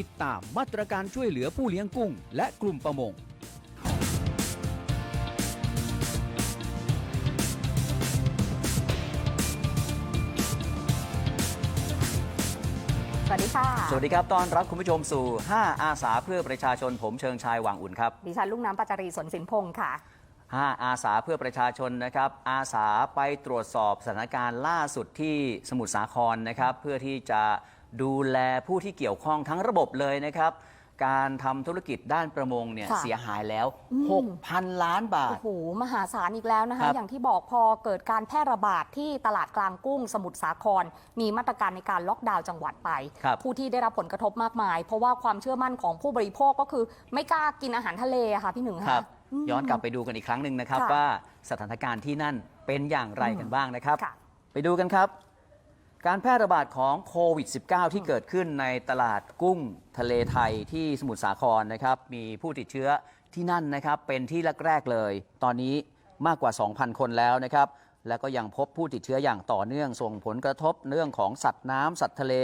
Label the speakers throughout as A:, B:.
A: ติดตามมาตรการช่วยเหลือผู้เลี้ยงกุ้ง และกลุ่มประมง
B: สวัสดีค่ะ
C: สวัสดีครับ ต้อนรับคุณผู้ชมสู่ 5 อาสาเพื่อประชาชนผมเชิงชายหวังอุ่นครับ
B: ดิฉันลูกน้ำปัจจารีสนสินพงศ์ค่ะ
C: 5 อาสาเพื่อประชาชนนะครับ อาสาไปตรวจสอบสถานการณ์ล่าสุดที่สมุทรสาครนะครับ เพื่อที่จะ ดูแลผู้ที่เกี่ยวข้องทั้งระบบเลยนะครับ การทำธุรกิจด้านประมงเนี่ย
B: ค่ะ
C: เสียหายแล้ว
B: อืม
C: 6,000 ล้านบา
B: โอ้
C: ท
B: โห มหาศาลอีกแล้วนะ
C: ครั
B: คะ
C: บ
B: อย่างที่บอกพอเกิดการแพร่ระบาดที่ตลาดกลางกุ้งสมุทรสาคร มีมาตรการในการล็อกดาวน์จังหวัดไป
C: ครับ
B: ผู้ที่ได้รับผลกระทบมากมาย เพราะว่าความเชื่อมั่นของผู้บริโภคก็คือไม่กล้ากินอาหารทะเลอะค่ะพี่หนึ่ง
C: ครั
B: ค่ะ
C: บ
B: ม
C: ย้อนกลับไปดูกันอีกครั้งหนึ่งนะครับ
B: ค่ะ
C: ว่าสถานการณ์ที่นั่นเป็นอย่างไรกันบ้างนะครับ
B: ค่ะ
C: ไปดูกันครับ การแพร่ระบาดของโควิด -19 ที่เกิดขึ้นในตลาดกุ้งทะเลไทยที่สมุทรสาครนะครับ มีผู้ติดเชื้อที่นั่นนะครับ เป็นที่แรกๆเลย ตอนนี้มากกว่า 2,000 คนแล้วนะครับ แล้วก็ยังพบผู้ติดเชื้ออย่างต่อเนื่อง ส่งผลกระทบเรื่องของสัตว์น้ำสัตว์ทะเล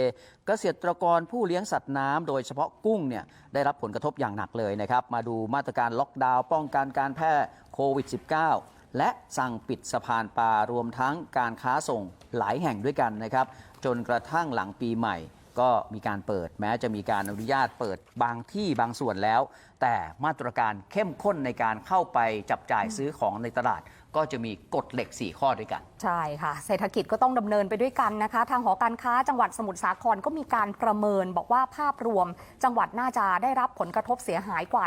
C: เกษตรกรผู้เลี้ยงสัตว์น้ำโดยเฉพาะกุ้งเนี่ยได้รับผลกระทบอย่างหนักเลยนะครับ มาดูมาตรการล็อกดาวน์ป้องกันการแพร่โควิด -19 และสั่งปิดสะพานปลารวมทั้งการค้าส่งหลายแห่งด้วยกันนะครับ จนกระทั่งหลังปีใหม่ ก็มีการเปิดแม้จะมีการอนุญาตเปิดบางที่บางส่วนแล้ว แต่มาตรการเข้มข้นในการเข้าไปจับจ่ายซื้อของในตลาด ก็จะมีกฎเหล็ก 4 ข้อด้วยกัน
B: ใช่ค่ะ เศรษฐกิจก็ต้องดำเนินไปด้วยกันนะคะ ทางหอการค้าจังหวัดสมุทรสาครก็มีการประเมินบอกว่าภาพรวม จังหวัดน่าจะได้รับผลกระทบเสียหายกว่า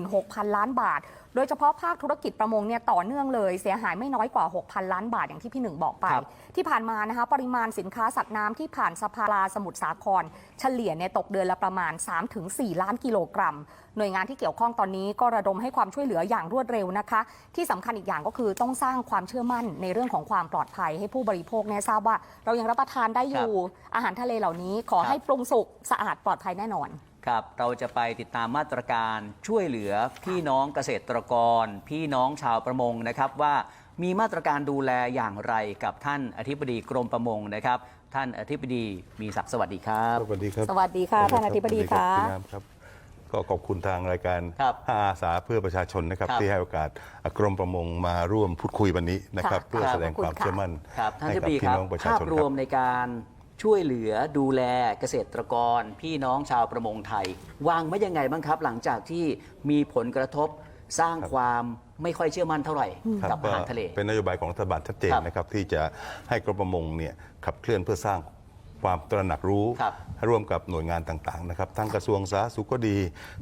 B: 16,000 ล้านบาท โดยเฉพาะภาคธุรกิจประมงเนี่ยต่อเนื่องเลยเสียหายไม่น้อยกว่า 6,000 ล้านบาทอย่างที่พี่หนึ่งบอกไป
C: ครับ
B: ที่ผ่านมานะคะปริมาณสินค้าสัตว์น้ำที่ผ่านสภาลาสมุทรสาคร เฉลี่ยเนี่ยตกเดือนละประมาณ 3-4 ล้านกิโลกรัม หน่วยงานที่เกี่ยวข้องตอนนี้ก็ระดมให้ความช่วยเหลืออย่างรวดเร็วนะคะ ที่สำคัญอีกอย่างก็คือต้องสร้างความเชื่อมั่นในเรื่องของความปลอดภัยให้ผู้บริโภคเนี่ยทราบว่า เรายังรับประทานได้อยู่อาหารทะเลเหล่านี้ ขอ
C: ครับ
B: ให้ปรุงสุกสะอาดปลอดภัยแน่นอน
C: ครับเราจะไปติดตามมาตรการช่วยเหลือพี่น้องเกษตรกร พี่น้องชาวประมงนะครับว่ามีมาตรการดูแลอย่างไรกับท่านอธิบดีกรมประมงนะครับ ท่านอธิบดีมีศักดิ์สวัสดีครับ
D: สวัสดีครับ
B: สวัสดีค่ะท่านอธิบดี
D: สวัส
B: ค่ะ
D: รับพี่น้ำครับ ก็ขอบคุณทางรายการ
C: ครับ
D: อาสาเพื่อประชาชนนะครับ
C: ครับ
D: ที่ให้โอกาสกรมประมงมาร่วมพูดคุยวันนี้นะครับ
B: ค่ะ
D: เพื่อ
C: ครับ
D: แสดงความ
B: ขอบคุณค่ะ
D: เชื่อมั่น
C: ครับท่านอ
D: ให้
C: ธิบ
D: กับ
C: ดีค
D: พี่
C: รับ
D: น้องประชา
C: ภาพ
D: ชน
C: ร
D: ควรั
C: ม
D: บ
C: ในการช่วยเหลือดูแลเกษตรกร พี่น้องชาวประมงไทย วางไว้ยังไงบ้างครับ หลังจากที่มีผลกระทบสร้างความไม่ค่อยเชื่อมั่นเท่าไหร่
D: ครั
C: กับอาหารทะเล
D: เป็นนโยบายของรัฐบาลชัดเจน
C: ครับ
D: นะครับที่จะให้กรมประมงเนี่ยขับเคลื่อนเพื่อสร้าง ความตระหนักรู้
C: ครับ
D: ร่วมกับหน่วยงานต่างๆนะครับทั้งกระทรวงสาธารณสุขก็ดี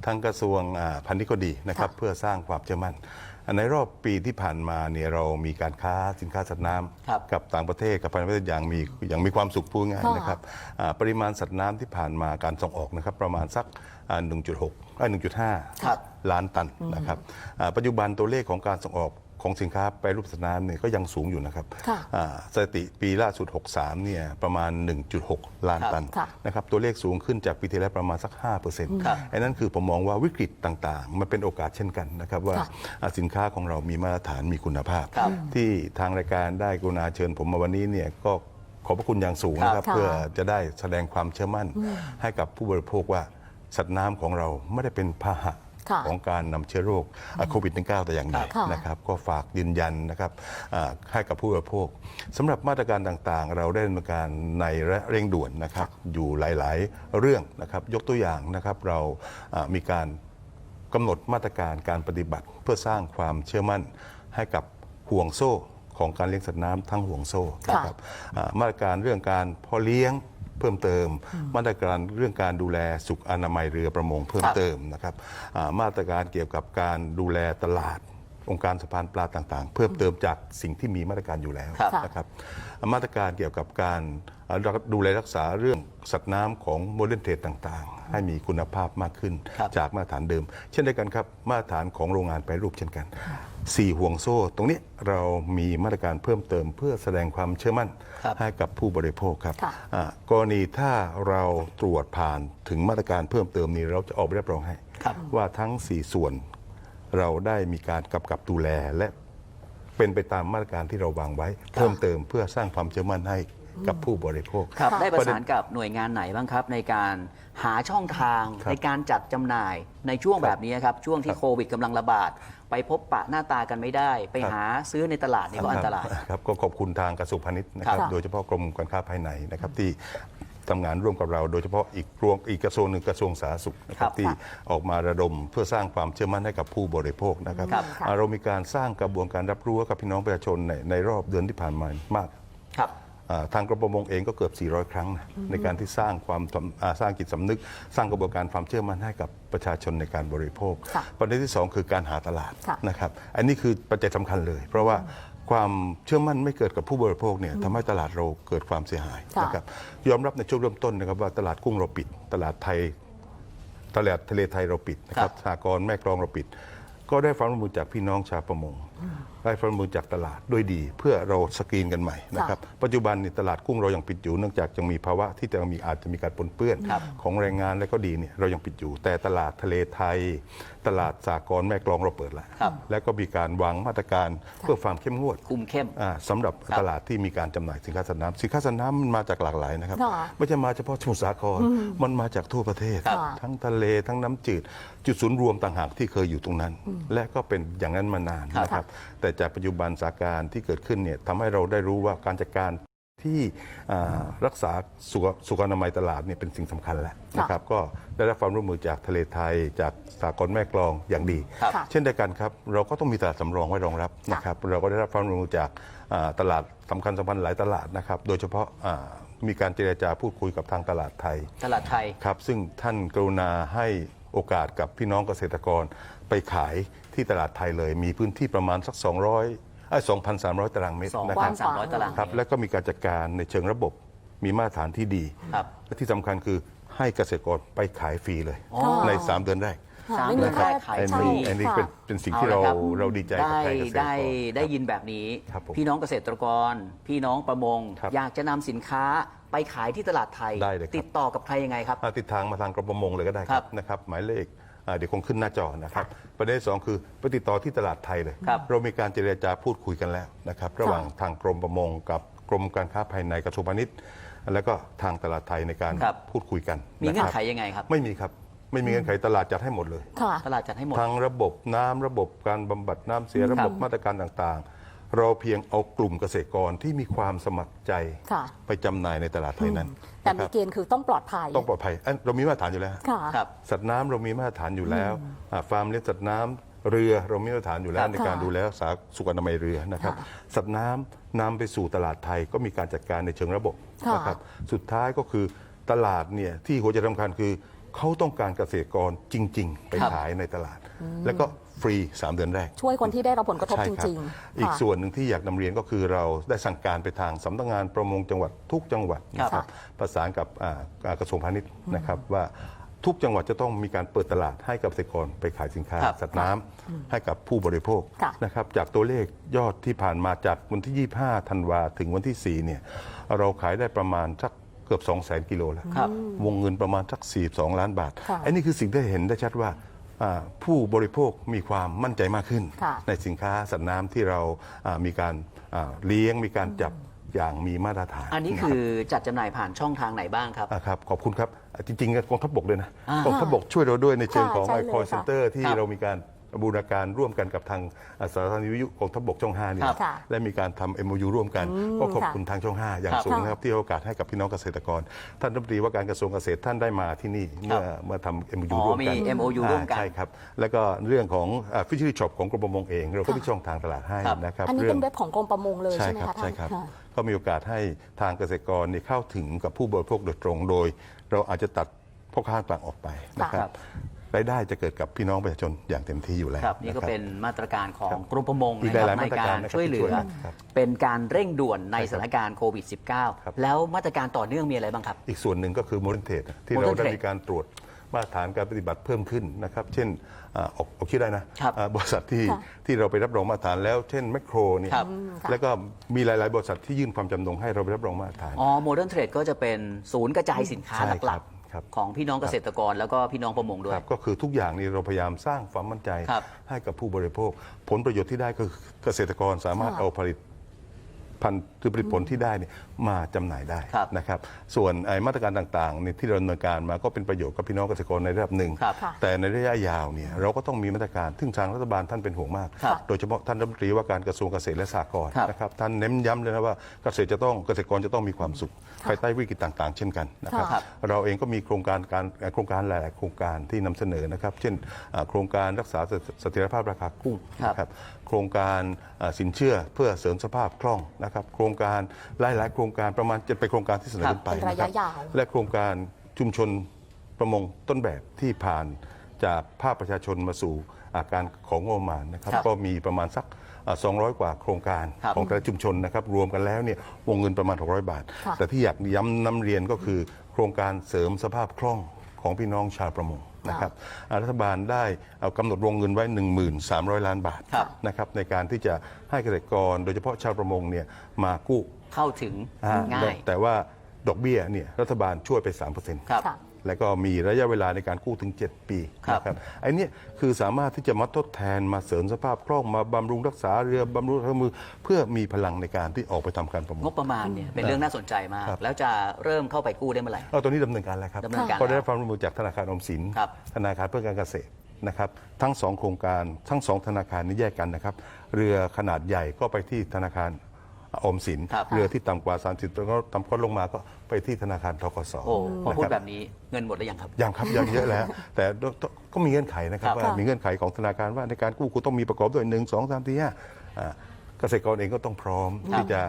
D: ทั้งกระทรวงอ่าพาณิชย์ก็ดีนะครับ
B: ค่ะ
D: เพื่อสร้างความเชื่อมั่นอันในรอบปีที่ผ่านมาเนี่ยเรามีการค้าสินค้าสัตว์น้
C: ครับำ
D: กับต่างประเทศกับภายในประเทศอย่างมีอย่างมีความสุขพูดง่ายๆ
B: ค่ะ
D: นะครับอ่าปริมาณสัตว์น้ำที่ผ่านมาการส่งออกนะครับประมาณสักอ่า1.6อ่า
C: ครับ
D: 1.5ล้านตันนะครับอ่าปัจจุบันตัวเลขของการส่งออก ของสินค้าไปรูปสนามเนี่ยก็ยังสูงอยู่นะครับ
B: ค่ะ
D: อ่าสถิติปีล่าสุด 63เนี่ยประมาณ 1.6 ล้าน
C: ครับ
D: ตัน
B: ค่ะ
D: นะครับตัวเลขสูงขึ้นจากปีที่แล้วประมาณสัก 5%
C: ครับ
D: อันนั้นคือผมมองว่าวิกฤตต่างๆ มันเป็นโอกาสเช่นกันนะครับว่า
B: ค่ะ
D: อ่าสินค้าของเรามีมาตรฐานมีคุณภาพ
C: ครับ
D: ที่ทางรายการได้กรุณาเชิญผมมาวันนี้เนี่ยก็ขอบพระคุณอย่างสูงนะครับ
B: ค่ะ
D: เพื่อจะได้แสดงความเชื่อมั่นให้กับผู้บริโภคว่าสัตว์น้ำของเราไม่ได้เป็นพาหะ
B: ค่ะ
D: ของการนำเชื้อโรคอ่าโควิด -19 แต่อย่างใด
B: ค่ะ
D: นะครับก็ฝากยืนยันนะครับอ่าให้กับผู้บริโภคสำหรับมาตรการต่างๆ เราได้ดำเนินการในและเร่งด่วนนะครับอยู่หลายๆเรื่องนะครับยกตัวอย่างนะครับเราอ่ามีการกำหนดมาตรการการปฏิบัติเพื่อสร้างความเชื่อมั่นให้กับห่วงโซ่ของการเลี้ยงสัตว์น้ำทั้งห่วงโซ่
B: ค่ะ
D: นะครับอ่ามาตรการเรื่องการเพอเลี้ยง เพิ่มเติม มาตรการเรื่องการดูแลสุขอนามัยเรือประมงเพิ่มเติมนะครับมาตรการเกี่ยวกับการดูแลตลาด องค์การสะพานปลาต่างๆ เพิ่มเติมจากสิ่งที่มีมาตรการอยู่แล้ว
C: ครับ
D: นะครับมาตรการเกี่ยวกับการอ่าดูแลรักษาเรื่องสัตว์น้ำของโมเดิร์นเทรดต่างๆ ให้มีคุณภาพมากขึ้น
C: ครับ
D: จากมาตรฐานเดิม เช่นเดียวกันครับ มาตรฐานของโรงงานแปรรูปเช่นกันสี่ห่วงโซ่ ตรงนี้เรามีมาตรการเพิ่มเติมเพื่อแสดงความเชื่อมั่น
C: ครับ
D: ให้กับผู้บริโภคครับ
B: ค่ะ
D: อ่ากรณีถ้าเราตรวจผ่านถึงมาตรการเพิ่มเติมนี้เราจะออกใบรับรองให้
C: ครับ
D: ว่าทั้ง 4 ส่วน เราได้มีการกำกับดูแลและเป็นไปตามมาตรการที่เราวางไว้ เพิ่มเติมเพื่อสร้างความเชื่อมั่นให้กับผู้บริโภค
C: ครับ
B: ค่ะ
C: ได้ประสานกับหน่วยงานไหนบ้างครับ ในการหาช่องทาง
D: ครับ
C: ในการจัดจำหน่ายในช่วง
D: ครับ
C: แบบนี้ครับ ช่วงที่
D: ครับ
C: โควิดกำลังระบาด ไปพบปะหน้าตากันไม่ได้ ไป
D: ครับ
C: หาซื้อในตลาดนี่ก็อันตราย
D: ครับครับก็ขอบคุณทางกระทรวงพาณิชย์นะครับ
B: ครับ
D: โดยเฉพาะกรมการค้าภายในนะครับที่ ทำงานร่วมกับเรา โดยเฉพาะอีกรวงอีกกระทรวงหนึ่งกระทรวงสาธารณสุขนะครั
C: ครับบ
D: ที่ออกมาระดมเพื่อสร้างความเชื่อมั่นให้กับผู้บริโภคนะครับ
C: ครับ
D: อ่าเรามีการสร้างกระบวนการรับรู้ให้กับพี่น้องประชาชนในในรอบเดือนที่ผ่านมามาก
C: ครับ
D: อ่าทางกรมประมงเองก็เกือบ 400 ครั้งนะในการที่สร้างความสำอ่าสร้างจิตสำนึก สร้างกระบวนการความเชื่อมั่นให้กับประชาชนในการบริโภค
B: ค่ะ
D: ประเด็นที่สองคือการหาตลาด
B: ค่ะ
D: นะครับ อันนี้คือปัจจัยสำคัญเลย เพราะว่า ความเชื่อมั่นไม่เกิดกับผู้บริโภคเนี่ยทำให้ตลาดเราเกิดความเสียหาย
B: ค่ะ
D: นะครับยอมรับในช่วงเริ่มต้นนะครับว่าตลาดกุ้งเราปิด ตลาดไทยตลาดทะเลไทยเราปิดนะค
C: ครั
D: รับบสากรณ์แม่กลองเราปิด ก็ได้ความร่วมมือจากพี่น้องชาวประมง ได้ความร่วมมือจากตลาดด้วยดี เพื่อเราสกรีนกันใหม่นะครับปัจจุบันนี่ตลาดกุ้งเรายังปิดอยู่เนื่องจากยังมีภาวะที่จะมีอาจจะมีการปนเปื้อน
C: ครับ
D: ของแรงงานและก็ดีเนี่ยเรายังปิดอยู่ แต่ตลาดทะเลไทย ตลาดสากรณ์แม่กลองเราเปิดแล้ว
C: ครับ
D: แล้วก็มีการวางมาตรการเพื่อความเข้มงวด
C: คุมเข้ม
D: อ่าสำหรับ
C: ครับ
D: ตลาดที่มีการจำหน่ายสินค้าสัตว์น้ำสินค้าสัตว์น้ำมันมาจากหลากหลายนะครับ
B: ค่ะ
D: ไม่ใช่มาเฉพาะสมุทรสาครมันมาจากทั่วประเทศ
C: ครับ
D: ทั้งทะเลทั้งน้ำจืด จุดศูนย์รวมต่างหากที่เคยอยู่ตรงนั้นและก็เป็นอย่างนั้นมานาน
C: ครับ
D: นะครับ แต่จากปัจจุบันสถานการณ์ที่เกิดขึ้นเนี่ยทำให้เราได้รู้ว่าการจัดการที่อ่ารักษาสุขสุขอนามัยตลาดเนี่ยเป็นสิ่งสำคัญแล้วนะครับ ก็ได้รับความร่วมมือจากทะเลไทย จากสากลแม่กลองอย่างดี
C: ครับ
B: ค่ะ
D: เช่นเดียวกันครับ เราก็ต้องมีตลาดสำรองไว้รองรับนะครับ เราก็ได้รับความร่วมมือจากอ่าตลาดสำคัญสำคัญหลายตลาดนะครับ โดยเฉพาะอ่ามีการเจรจาพูดคุยกับทางตลาดไทย
C: ตลาดไทย
D: ครับ ซึ่งท่านกรุณาให้โอกาสกับพี่น้องเกษตรกร ไปขายที่ตลาดไทยเลย มีพื้นที่ประมาณสัก 200ไอ้2,300 ตารางเมตรนะค
B: ก
D: รับ
B: ว้างขวาง
C: 2,300ตารางเม
D: ครับ
C: ตร
D: และก็มีการจัดการในเชิงระบบมีมาตรฐานที่ดี
C: ครับ
D: และที่สำคัญคือให้เกษตรกรไปขายฟรีเลย
C: อ๋อ
D: ใน 3 เดือนแรก
B: ค่ะ
C: สาม
B: ไม่
C: เดื
B: มี
C: อน
B: ค่า
C: แรกขาย
D: อัน
C: ฟรี
D: นี้อันนี้เป็น
B: ค่ะ
D: เป็นสิ่ง
C: เอา
D: ที่
C: ละ
D: เรา
C: ครับ
D: เราดีใจกับ
C: ได้
D: ไทยเกษตรกร
C: ได้ได้ยินแบบนี้
D: ครับผม
C: พี่น้องเกษตรกร พี่น้องประมง
D: ครับ
C: อยากจะนำสินค้าไปขายที่ตลาดไทย
D: ได้เลยครับ
C: ติดต่อกับใครยังไงครับ
D: อ่าติดทางมาทางกรมประมงเลยก็ได้ค
C: ครั
D: รับบนะครับหมายเลข อ่าเดี๋ยวคงขึ้นหน้าจอนะครับ ประเด็นที่สองคือไปติดต่อที่ตลาดไทยเลย
C: ครับ
D: เรามีการเจรจาพูดคุยกันแล้วนะครับ ระหว่างทางกรมประมงกับกรมการค้าภายในกระทรวงพาณิชย์แล้วก็ทางตลาดไทยในการ
C: ครับ
D: พูดคุยกัน
C: มีเงื่อะน
D: ค
C: ไข
D: รับ
C: ยังไงครับ
D: ไม่มีครับ ไม่มีเงื่อนไขตลาดจัดให้หมดเลย
B: ค่ะ
C: ตลาดจัดให้หมด
D: ทั้งระบบน้ำระบบการบำบัดน้ำเสียระบบมาตรการต่างๆ เราเพียงเอากลุ่มเกษตรกรที่มีความสมัครใจ
B: ค่ะ
D: ไปจำหน่ายในตลาดไทยนั้น
B: แต่
D: นะค
B: มี
D: รับ
B: เกณฑ์คือต้องปลอดภัย
D: ต้องปลอดภัยเอ้ยเรามีมาตรฐานอยู่แล้ว
B: ค่ะ
C: ครับ
D: สัตว์น้ำเรามีมาตรฐานอยู่แล้วอ่าฟาร์มเลี้ยงสัตว์น้ำเรือเรามีมาตรฐานอยู่แล้
C: ควรับ
D: ในการ
B: ค่ะ
D: ดูแลรักษาสุขอนามัยเรือนะครับ
B: ค่ะ
D: สัตว์น้ำนำไปสู่ตลาดไทยก็มีการจัดการในเชิงระบบ
B: ค่ะ
D: นะครับ สุดท้ายก็คือตลาดเนี่ยที่หัวใจสำคัญคือ เขาต้องการเกษตรกรจริง ๆ ไป
C: ครับ
D: ขายในตลาด แล้วก็ฟรี 3 เดือนแรก
B: ช่วยคนที่ได้รับผลกระทบ
D: ใช่
B: จ
D: ค
B: ริง
D: อีก
B: ค่ะ
D: ส่วนหนึ่งที่อยากนำเรียนก็คือเราได้สั่งการไปทางสำนักงานประมงจังหวัดทุกจังหวัดนะค
C: ครั
D: รับบประสานกับอ่าอ่ากระทรวงพาณิชย์นะครับว่าทุกจังหวัดจะต้องมีการเปิดตลาดให้กับเกษตรกรไปขายสินค้า
C: ครับ
D: สัตว์น้ำให้กับผู้บริโภค
B: ค่ะ
D: นะครับจากตัวเลขยอดที่ผ่านมาจากวันที่ 25 ธันวาถึงวันที่ 4 เนี่ยเราขายได้ประมาณสัก เกือบ 2 0 0 0 0 0กิโลแล้ว
C: ครับ
D: วงเงินประมาณสัก 42 ล้านบาท
B: ค่ะ
D: อันนี้คือสิ่งที่เห็นได้ชัดว่าอ่าผู้บริโภคมีความมั่นใจมากขึ้น
B: ค่ะ
D: ในสินค้าสัตว์น้ำที่เราอ่ามีการอ่าเลี้ยงมีการจับอย่างมีมาตรฐาน
C: อันนี้คือจัดจำหน่ายผ่านช่องทางไหนบ้างครับ
D: อ่าครับขอบคุณครับอ่าจริงๆกองทัพบกด้วยนะ
C: อ่าก
D: องทัพบกช่วยเราด้วยในเชิง
B: ค่ะ
D: ของ
B: ใช่
D: ไอ
B: เลย
D: คอ
B: ค่ะ
D: เซ็นเตอร์ที่
C: ครับ
D: เรามีการ บูรณาการร่วมกันกับทางอ่าสถานีวิทยุกองทัพบกช่อง5เนี่ย
C: ครับ
B: ค่ะ
D: และมีการทำ MOU ร่วมกัน
B: อืม
D: ก็ขอบ
B: ค่ะ
D: คุณทางช่อง 5 อย่าง
C: ครับ
D: สูงนะครับที่ให้โอกาสให้กับพี่น้องเกษตรกร ท่านรัฐมนตรีว่าการกระทรวงเกษตรท่านได้มาที่นี่เมื่อเมื่อทำ MOU
C: อ๋อ
D: ร่วมกัน
C: มี MOU ร่วมกัน
D: อ่าใช่ครับ แล้วก็เรื่องของฟิชชี่ช็อปของกรมประมงเอง เราก็มีช่องทางตลาดให้
C: ครับ
D: นะครับ
B: อันนี้
D: เรื่
B: เป็นเว็บของกรมประมงเลย
D: ใช่
B: ใช่ไหม
D: ครับ
B: คะท่าน
D: ใช่ครับ
B: ค่ะ
D: ก็มีโอกาสให้ทางเกษตรกรเนี่ยเข้าถึงกับผู้บริโภคโดยตรงโดย เราอาจจะตัดพ่อค้ากลางออกไปนะค
C: ครั
D: รับบ รายได้จะเกิดกับพี่น้องประชาชนอย่างเต็มที่อยู่แล้ว
C: ครับนี่ก็ะ
D: ครับ
C: เป็นมาตรการของ
D: ครับ
C: กรมประมง
D: อีก
C: นะค
D: ห
C: รั
D: ลายๆ
C: ใน
D: มาตร
C: กา
D: การ
C: ร
D: นะครับ
C: ช่วยเหลือ
D: ที่ช่วยกันครับ
C: เป็นการเร่งด่วนใน
D: ใช่ครับ
C: สถานการณ์โควิด
D: ครับ
C: -19 แล้วมาตรการต่อเนื่องมีอะไรบ้างครับ
D: อีกส่วนหนึ่งก็คือโมเด r n เท e ที่เรา
C: Modern
D: ได้
C: Trade
D: มีการตรวจมาตรฐานการปฏิบัติเพิ่มขึ้นนะครับ เช่นอ่าออกออกคิดได้นะครับอ่าบริษัทที่
B: ค่ะ
D: ที่เราไปรับรองมาตรฐานแล้วเช่นแมคโครเนี่ย
C: ครับ
B: ค่ะ
D: แล้วก็มีหลาย ๆ บริษัทที่ยื่นความจำนงให้เราไปรับรองมาตรฐาน
C: อ๋อโมเดิร์นเทรดก็จะเป็นศูนย์กระจายสินค้า
D: ใช่
C: ห
D: ครั
C: ลัก
D: บ ครับ
C: ๆของพี่น้องเกษตรกรแล้วก็พี่น้องประมงด้ว
D: ค
C: ย
D: รับก็คือทุกอย่างนี่เราพยายามสร้างความมั่นใจ
C: ครับ
D: ให้กับผู้บริโภค ผลประโยชน์ที่ได้ก็คือเกษตรกรสามารถ
B: ค่ะ
D: เอาผลิตพันธุ์ คือผลิตผลที่ได้เนี่ยมาจำหน่ายได้
C: ครับ
D: นะครับส่วนไอ้มาตรการต่างๆเนี่ยที่เราดำเนินการมาก็เป็นประโยชน์กับพี่น้องเกษตรกรในระดับหนึ่ง
C: ครับ
B: ค่ะ
D: แต่ในระยะยาวเนี่ยเราก็ต้องมีมาตรการซึ่งทางรัฐบาลท่านเป็นห่วงมาก
C: ครับ
D: โดยเฉพาะท่านรัฐมนตรีว่าการกระทรวงเกษตรและสหกรณ์
C: ครับ
D: นะครับท่านเน้นย้ำเลยนะว่าเกษตรจะต้องเกษตรกรจะต้องมีความสุขภายใต้วิกฤตต่าง ๆ เช่นกันนะครับ
C: ครับ
D: เราเองก็มีโครงการการโครงการหลายๆโครงการที่นำเสนอนะครับ เช่นอ่าโครงการรักษาเสถียรภาพราคากุ้ง
C: ครับ
D: นะครับโครงการอ่าสินเชื่อเพื่อเสริมสภาพคล่องนะครับโครงการหลาย ๆ โครงการประมาณจะเป็นโครงการที่เสนอ
C: ครับ
D: ขึ้นไป
B: เป็นระยะ
D: นคบ
B: ยาว
D: และโครงการชุมชนประมงต้นแบบที่ผ่านจากภาคประชาชนมาสู่อาการของงบประมาณนะครับ
C: ครับ
D: ก็มีประมาณสักอ่า200 กว่าโครงการ
C: ครับ
D: ของแต่ละชุมชนนะครับ รวมกันแล้วเนี่ยวงเงินประมาณ 600 บาท
B: ค่ะ
D: แต่ที่อยากย้ำน้ำเรียนก็คือ โครงการเสริมสภาพคล่องของพี่น้องชาวประมง นะครับอ่ารัฐบาลได้เอากำหนดวงเงินไว้ 1300 ล้านบาท
C: ครับ
D: นะครับในการที่จะให้เกษตรกร โดยเฉพาะชาวประมงเนี่ยมากู้
C: เข้าถึง
D: อ่า
C: ง่าย
D: แต่ว่าดอกเบี้ยเนี่ยรัฐบาลช่วยไป 3%
C: ครับ
B: ค่ะ
D: แล้วก็มีระยะเวลาในการกู้ถึง 7 ปี
C: ครับ
D: นะครับไอ้เนี่ยคือสามารถที่จะมาทดแทนมาเสริมสภาพคล่องมาบำรุงรักษาเรือบำรุงเครื่องมือ เพื่อมีพลังในการที่ออกไปทำการประมง
C: งบประมาณเนี่ยเป็นเรื่องน่าสนใจมาก
D: ครับ
C: แล้วจะเริ่มเข้าไปกู้ได้เมื่อไหร่
D: เอาตอนนี้ดำเนินการแล้วครับ
C: ดำเนินการ
D: ก็ได้รับความร่วมมือจากธนาคารออมสิน
C: ครับ
D: ธนาคารเพื่อการเกษตรนะครับทั้งสองโครงการทั้งสองธนาคารนี้แยกกันนะครับ เรือขนาดใหญ่ก็ไปที่ธนาคาร ออมสิน
C: ครับ
D: เรือที่ต่ำกว่า 30ตัวก็ต่ำก็ลงมาก็ไปที่ธนาคารทกส
C: โอ้พอพูด
D: นะครับ
C: แบบนี้เงินหมดหรือยังครับ
D: ยังครับยังเยอะแล้ว แต่ก็มีเงื่อนไขนะครับ
C: ครับ
D: ว่ามีเงื่อนไขของธนาคารว่าในการกู้คุณต้องมีประกอบด้วยหนึ่งสองสามสี่ห้าอ่าเกษตรกรเองก็ต้องพร้อม
C: ครับ
D: ที่จะ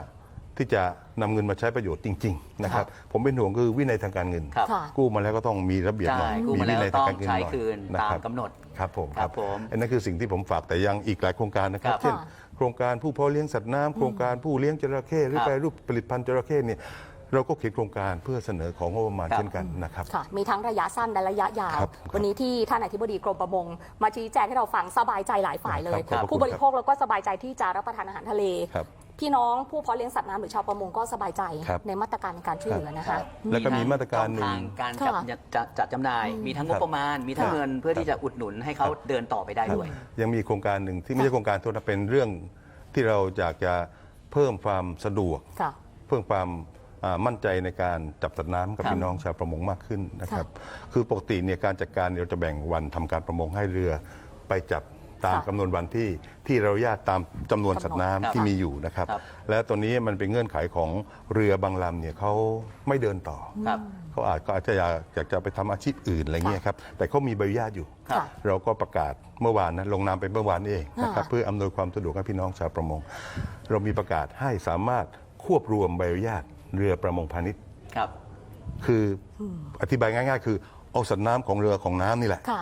D: ที่จะนำเงินมาใช้ประโยชน์จริงๆนะครับผมเป็นห่วงคือวินัยทางการเงิน
C: ครับ
B: ค่ะ
D: กู้มาแล้วก็ต้องมีระเบียบหน่อย
C: ใช่กู้มาแล้ว
D: วินัยทางการเงินหน่อย
C: ต้องใช้คืน
D: นะ
C: ตาม
D: รับ
C: กำหนด
D: ครับผม
C: ครับผม
D: อันนั้นคือสิ่งที่ผมฝากแต่ยังอีกหลายโครงการนะครับ
C: ครับ
D: เช่น
B: ค่ะ
D: โครงการผู้เพาะเลี้ยงสัตว์น้ำโครงการผู้เลี้ยงจระเข้หรือ
C: ครับ
D: แปรรูปผลิตภัณฑ์จระเข้เนี่ยเราก็เขียนโครงการเพื่อเสนอของงบประมาณ
C: ครับ
D: เช่นกันนะครับ
B: ค่ะมีทั้งระยะสั้นและระยะยาว
D: ครับ
B: วันนี้ที่ท่านอธิบดีกรมประมง มาชี้แจงให้เราฟังสบายใจหลายฝ่ายเลย
D: ครับขอบพระคุณ
B: ผู้บริโภคแล้วก็สบายใจที่จะรับประทานอาหารทะเล
D: ครับ
B: พี่น้องผู้เพาะเลี้ยงสัตว์น้ำหรือชาวประมงก็สบายใจ
D: ครับ
B: ในมาตรการในการช่วยเหลือนะคะ
D: แล้วก็มีมาตรการหนึ่ง
C: ช่อทการจัด
B: ค่ะ
C: จัดจัดจำหน่าย มีทั้งงบประมาณ มีทั้ง
B: ค่ะ
C: เงินเพื่อที่จะอุดหนุนให้เขาเดินต่อไปได้ด้วย
D: ยังมีโครงการหนึ่งที่ไม่ใช่โครงการโทษนะเป็นเรื่องที่เราอยากจะเพิ่มความสะดวก
B: ค่ะ
D: เพิ่มความอ่ามั่นใจในการจับสัตว์น้ำกับ
C: ครับ
D: พี่น้องชาวประมงมากขึ้นนะครับ คือปกติเนี่ยการจัดการเนี่ยเราจะแบ่งวันทำการประมงให้เรือไปจับ ตาม
B: ค่ะ
D: กำนวนวันที่ที่เราญาตตามจำนวนสัตว์น้ำ
C: ครับ
D: ที่มีอยู่นะครับ
C: ครับ
D: และตัวนี้มันเป็นเงื่อนไขของเรือบางลำเนี่ยเขาไม่เดินต่อ
C: ครับ
D: เขาอาจก็อาจจะอยากอยากจะไปทำอาชีพอื่นอะไรเงี้ยครับแต่เขามีใบอนุญาตอยู่
C: ครับ
B: ค่ะ
D: เราก็ประกาศเมื่อวานนะลงนามไปเมื่อวานนี้เองนะครับ
B: ค่ะ
D: เพื่ออำนวยความสะดวกให้พี่น้องชาวประมง เรามีประกาศให้สามารถควบรวมใบอนุญาตเรือประมงพาณิชย์
C: ครับ
D: คือออธิบายง่าย ๆ คือเอาสัตว์น้ำของเรือของน้ำนี่แหละ
B: ค่ะ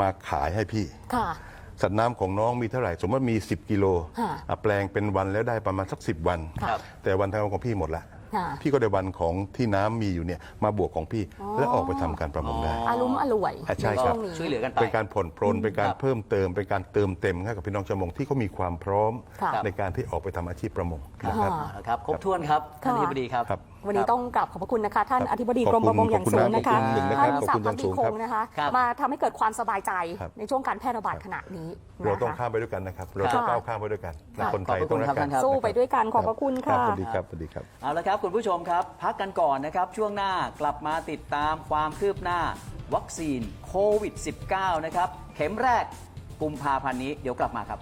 D: มาขายให้พี่
B: ค่ะ
D: สัตว์น้ำของน้องมีเท่าไหร่ สมมติว่ามี 10 กิโล
B: ค่ะ
D: อะแปลงเป็นวันแล้วได้ประมาณสัก 10 วัน
C: ครับ
D: แต่วันทำงานของพี่หมดละ
B: ค่ะ
D: พี่ก็ได้วันของที่น้ำมีอยู่เนี่ยมาบวกของพี่แล้วออกไปทำการประมงได้
C: อ๋อ
B: อารุมอร่วย
D: อะใช่
B: ใน
D: ครั
B: ช่
D: บ
B: วงนี้
C: ช่วยเหลือกันไป
D: เป็นการผ่อนปรนเป็นการ
C: ครับ
D: เพิ่มเติมเป็นการเติมเต็มให้กับพี่น้องชาวประมงที่เขามีความพร้อม
B: ค่ะ
D: ในการที่ออกไปทำอาชีพประมง
C: ครับ
D: นะครับ
C: เอาละครับ ครบถ้วนครับท่านอธิบดีครับ
D: ครับ
B: วันนี้ต้องกราบขอบพระคุณนะคะ ท่าน
D: ครับ
B: อธิบดี
D: ขอบ
B: กรม
D: คุณ
B: ประมงอย่างสูงนะคะ
D: ขอบคุณหนึ่งนะครับ
B: ท่าน
D: ขอบ
B: ศัก
D: คุณ
B: ดิ์พักดี
D: อย่างสูง
B: ค
D: ครับ
B: งนะคะ
C: ครับ
B: มาทำให้เกิดความสบายใจ
D: ครับ
B: ในช่วงการแพร่ระบาดขณะนี้
D: เราต้อง
B: นะคะ
D: ข้ามไปด้วยกันนะครับ เราต้อง
B: ค่ะ
D: ก้าวข้ามไปด้วยกันและ
B: ค่ะ
D: คนไทย
C: ขอบพระคุ
D: ต้อง
C: ณ
D: รัก
C: ครับ
D: กั
C: ท่านนครับ
B: สู้ไปด้วยกันขอบพระคุณ
D: รั
B: ค่ะ
D: บสวัสดีครับสวัสดีครับ
C: เอาละครับคุณผู้ชมครับพักกันก่อนนะครับ ช่วงหน้ากลับมาติดตามความคืบหน้า วัคซีนโควิด -19 นะครับเข็มแรกกุมภาพันธ์นี้เดี๋ยวกลับมาครับ